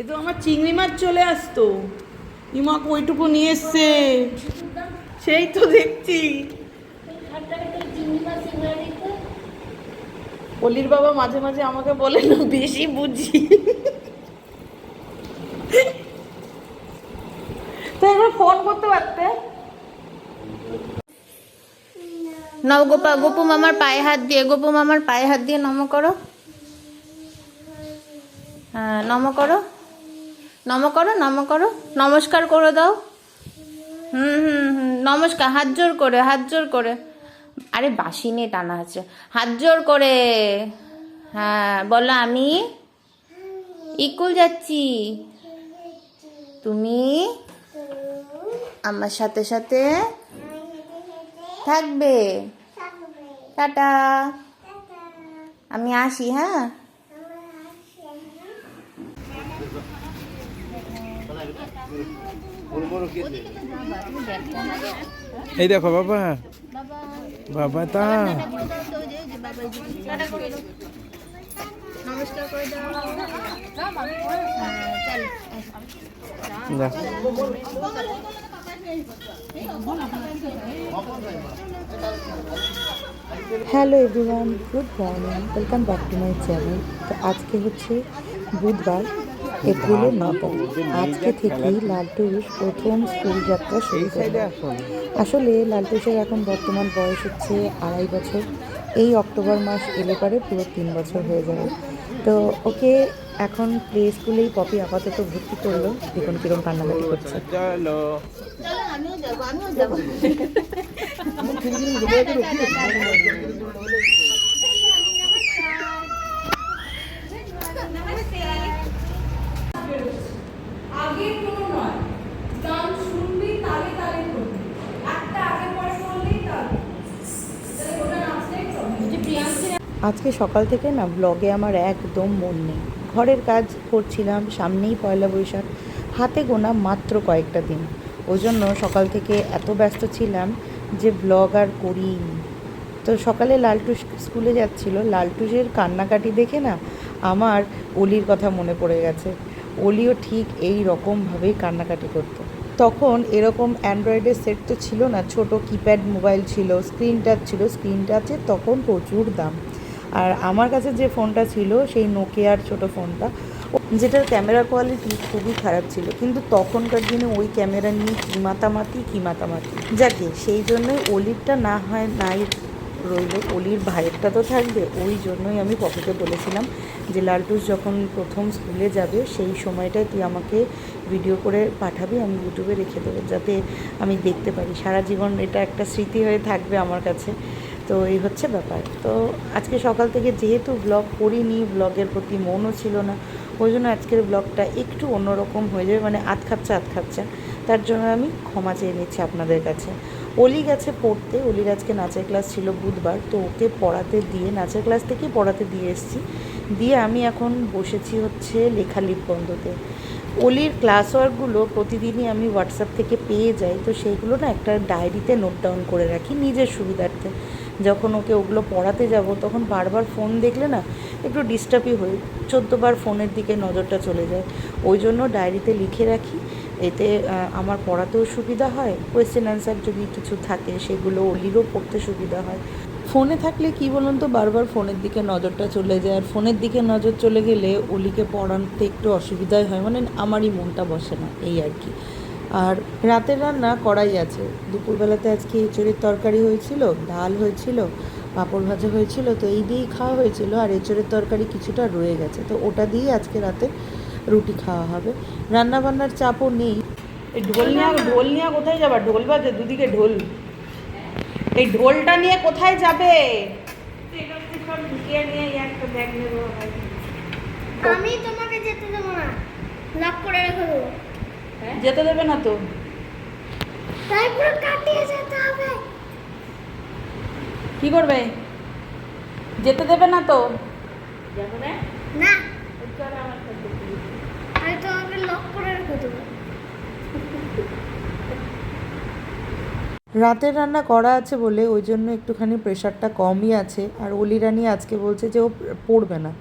এ তো আমার চিংড়ি মাছ চলে আসতো। ইমা ওইটুকু নিয়ে এসছে। সেই তো দেখছি। অলির বাবা মাঝে মাঝে আমাকে বলে না, বেশি বুঝি। তো একবার ফোন করতে পারতে? নব গোপা, গোপু মামার পায়ে হাত দিয়ে, গোপু মামার পায়ে হাত দিয়ে নম করো। হ্যাঁ নম করো। নম করো নম করো। নমস্কার করে দাও। হুম হুম হুম, নমস্কার। হাত জোর করে, হাত জোর করে। আরে বাসি নিয়ে টানা আছে। হাত জোর করে। হ্যাঁ বলো আমি। ইকুল যাচ্ছি। তুমি? আমার সাথে সাথে থাকবে। টাটা। আমি আসি হ্যাঁ? এই দেখো বাবা। বাবা তা। Hello everyone good morning welcome back to my channel তো আজকে হচ্ছে বুধবার। এপ্রিলের ন তারিখ আজকে থেকেই লালটুস প্রথম স্কুল যাত্রা শুরু করবে আসলে লালটুসের এখন বর্তমান বয়স হচ্ছে আড়াই বছর। এই অক্টোবর মাস এলে পরে পুরো তিন বছর হয়ে যাবে। তো ওকে এখন প্লে স্কুলেই পপি আপাতত ভর্তি করল। দেখুন কিরম কান্নাকাটি করছে। চলো আগে কোনো নয় গান শুনবি তালে তালে করবি একটা আগে পরে করলেই তালে তাহলে ওটা নাচলেই হবে আজকে সকাল থেকে না ব্লগে আমার একদম মন নেই। ঘরের কাজ করছিলাম, সামনেই পয়লা বৈশাখ, হাতে গোনা মাত্র কয়েকটা দিন। ওই জন্য সকাল থেকে এত ব্যস্ত ছিলাম যে ব্লগ আর করিনি তো সকালে লালটুস স্কুলে যাচ্ছিল, লালটুসের কান্নাকাটি দেখে না আমার অলির কথা মনে পড়ে গেছে। অলিও ঠিক এই রকমভাবেই কান্নাকাটি করতো। তখন এরকম অ্যান্ড্রয়েডের সেট তো ছিল না, ছোট কিপ্যাড মোবাইল ছিল স্ক্রিন টাচ ছিল স্ক্রিন টাচের তখন প্রচুর দাম। আর আমার কাছে যে ফোনটা ছিল, সেই নোকিয়ার ছোট ফোনটা যেটার ক্যামেরা কোয়ালিটি খুবই খারাপ ছিল। কিন্তু তখনকার দিনে ওই ক্যামেরা নিয়ে কী মাতামাতি কী মাতামাতি। যাকে সেই জন্যই অলিরটা না হয় নাই রইল, অলির ভাইয়েরটা তো থাকবে, ওই জন্যই আমি পকেটে বলেছিলাম যে, লালটুস যখন প্রথম স্কুলে যাবে, সেই সময়টায় তুই আমাকে ভিডিও করে পাঠাবি, আমি ইউটিউবে রেখে দেবো, যাতে আমি দেখতে পারি। সারা জীবন এটা একটা স্মৃতি হয়ে থাকবে আমার কাছে। তো এই হচ্ছে ব্যাপার। তো আজকে সকাল থেকে যেহেতু ব্লগ করিনি ব্লগের প্রতি মনও ছিল না, ওই জন্য আজকের ব্লগটা একটু অন্যরকম হয়ে যাবে মানে আধ খাপচা আধ খাপচা তার জন্য আমি ক্ষমা চেয়ে নিচ্ছি আপনাদের কাছে। অলি গেছে পড়তে, অলির আজকে নাচের ক্লাস ছিল বুধবার, তো ওকে পড়াতে দিয়ে, নাচের ক্লাস থেকেই পড়াতে দিয়ে এসেছি। দিয়ে আমি এখন বসেছি হচ্ছে লেখালিপ বন্ধতে অলির ক্লাস ওয়ার্কগুলো প্রতিদিনই আমি হোয়াটসঅ্যাপ থেকে পেয়ে যাই, তো সেইগুলো না একটা ডায়েরিতে নোট ডাউন করে রাখি নিজের সুবিধার্থে। যখন ওকে ওগুলো পড়াতে যাব, তখন বারবার ফোন দেখলে না একটু ডিস্টার্বই হই। চোদ্দোবার ফোনের দিকে নজরটা চলে যায়। ওই জন্য ডায়েরিতে লিখে রাখি, এতে আমার পড়াতেও সুবিধা হয় কোয়েশ্চেন অ্যান্সার যদি কিছু থাকে, সেগুলো অলিরও পড়তে সুবিধা হয়। ফোনে থাকলে কি বলুন তো, বারবার ফোনের দিকে নজরটা চলে যায়। আর ফোনের দিকে নজর চলে গেলে অলিকে পড়াতে একটু অসুবিধাই হয় মানে আমারই মনটা বসে না, এই আর কি। আর রাতের রান্না করাই আছে। দুপুরবেলাতে আজকে এঁচড়ের তরকারি হয়েছিল ডাল হয়েছিল পাঁপড় ভাজা হয়েছিল তো এই দিয়েই খাওয়া হয়েছিল। আর এঁচড়ের তরকারি কিছুটা রয়ে গেছে তো ওটা দিয়েই আজকে রাতে রুটি খাওয়া হবে। রান্না বান্নার চাপও নেই। এই ঢোল নিয়ে ঢোল নিয়ে কোথায় যাবা? ঢোল বাজে দুদিকে ঢোল। এই ঢোলটা নিয়ে কোথায় যাবে? আমি তোমাকে যেতে দেবো না। লক করে রেখে দেবো। যেতে দেবে না তো? তাই পুরো কাটিয়ে যেতে হবে। কি করবে? যেতে দেবে না তো? না? রাতের রান্না করা আছে বলে ওই জন্য একটুখানি প্রেশারটা কমই আছে। আর অলি রানী আজকে বলছে যে ও পড়বে না।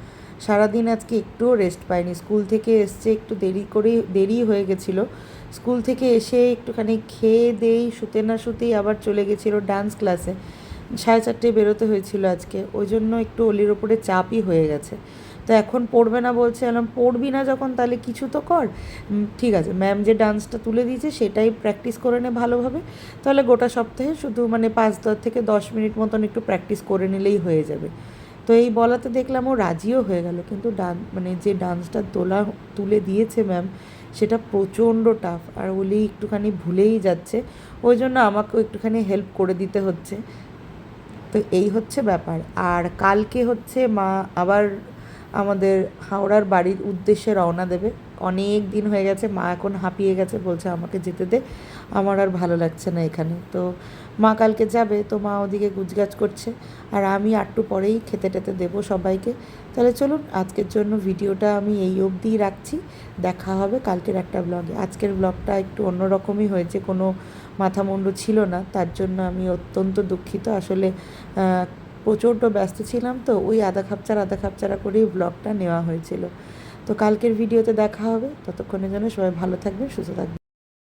সারাদিন আজকে একটুও রেস্ট পাইনি। স্কুল থেকে এসছে একটু দেরি করে, দেরি হয়ে গেছিল। স্কুল থেকে এসে একটুখানি খেয়ে দেই, শুতে না শুতেই আবার চলে গেছিল ডান্স ক্লাসে সাড়ে চারটে বেরোতে হয়েছিল আজকে। ওই জন্য একটু অলির ওপরে চাপই হয়ে গেছে। তো এখন পড়বে না বলছে এলাম পড়বি না যখন তাহলে কিছু তো কর। ঠিক আছে ম্যাম যে ডান্সটা তুলে দিয়েছে সেটাই প্র্যাকটিস করে নে ভালোভাবে। তাহলে গোটা সপ্তাহে শুধু মানে পাঁচ দশ থেকে দশ মিনিট মতন একটু প্র্যাকটিস করে নিলেই হয়ে যাবে। তো এই বলাতে দেখলাম ও রাজিও হয়ে গেল। কিন্তু ডান মানে যে ডান্সটা তোলা, তুলে দিয়েছে ম্যাম, সেটা প্রচণ্ড টাফ আর ওলি একটুখানি ভুলেই যাচ্ছে। ওই জন্য আমাকেও একটুখানি হেল্প করে দিতে হচ্ছে। তো এই হচ্ছে ব্যাপার। আর কালকে হচ্ছে মা আবার আমাদের হাওড়ার বাড়ির উদ্দেশ্যে রওনা দেবে। অনেক দিন হয়ে গেছে, মা এখন হাঁপিয়ে গেছে, বলছে আমাকে যেতে দে। আমার আর ভালো লাগছে না এখানে। তো মা কালকে যাবে, তো মা ওদিকে গুজগাছ করছে। আর আমি আটটু পরেই খেতে টেতে দেবো সবাইকে। তাহলে চলুন, আজকের জন্য ভিডিওটা আমি এই অবধিই রাখছি। দেখা হবে কালকের একটা ব্লগে আজকের ব্লগটা একটু অন্যরকমই হয়েছে, কোনো মাথা মুন্ডু ছিল না। তার জন্য আমি অত্যন্ত দুঃখিত। আসলে প্রচণ্ড ব্যস্ত ছিলাম তো, ওই আধা খাপচার আধা খাপচারা করেই ব্লগটা নেওয়া হয়েছিল। তো কালকের ভিডিওতে দেখা হবে, ততক্ষণের জন্য সবাই ভালো থাকবেন, সুস্থ থাকবেন।